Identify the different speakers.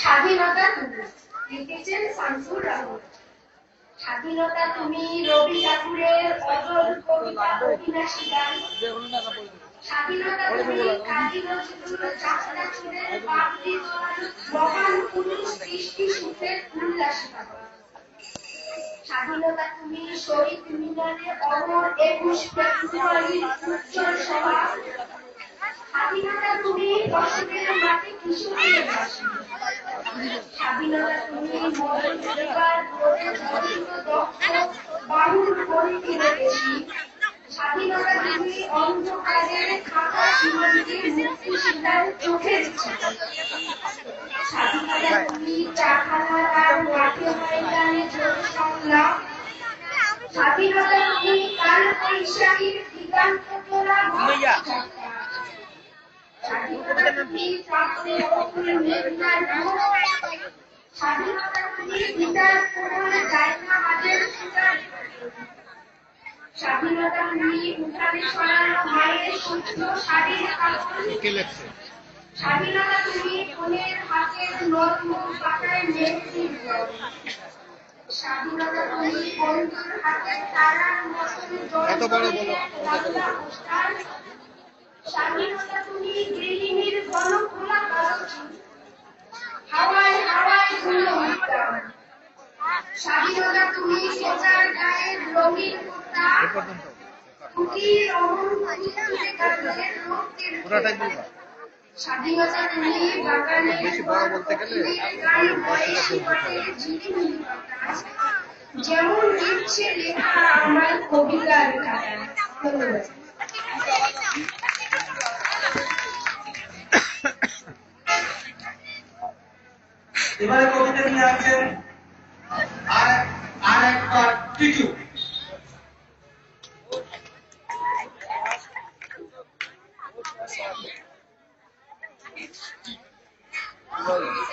Speaker 1: স্বাধীনতা তুমি লিখেছেন শামসুর রহমান স্বাধীনতা তুমি, রবি ঠাকুরের অজর কবিতা অভিলাষী গান। স্বাধীনতা তুমি, কাজী নজরুল মহান পুরুষ সৃষ্টি সুখের উল্লাসী স্বাধীনতা তুমি শহীদ মিনারে অমর একুশ ফেব্রুয়ারির উজ্জ্বল সভা স্বাধীনতা তুমি দশকের মাটি কিশোরের স্বাধীনতা তুমি বাহুর পরিধি রেখেছি স্বাধীনতা তুমি অন্ধকারের খাতা সীমান্তে মুক্তি শিকার চোখের স্বাধীনতা তুমি চাখানার মাঠে ময়দানে স্বাধীনতা কাল বৈশাখীর তোলা স্বাধীনতা তুমি চাঁদে মেঘনার মুখ স্বাধীনতা তুমি গীতার পুরোনো জায়গা হাজের সুতার স্বাধীনতা তুমি উঠানে সরানো মায়ের সূত্র শাড়ির কাপড়। স্বাধীনতা তুমি ফোনের হাতের নরম
Speaker 2: এত বড় বলো।
Speaker 1: স্বাধীনতা তুমি গৃহিণীর ঘন খোলা হাওয়ায় হাওয়ায় ধুলো স্বাধীনতা তুমি সোজার গায়ের রঙিন কুর্তা কুটির অহংকারী গাছের রক্তের
Speaker 2: বেশি বড় বলতে গেলে।
Speaker 1: যেমন ইচ্ছে লেখা আমার কবিতার ধন্যবাদ
Speaker 3: এবারে কবিতা নিয়ে আসছেন আর আর একবার টিটু।
Speaker 2: বলো।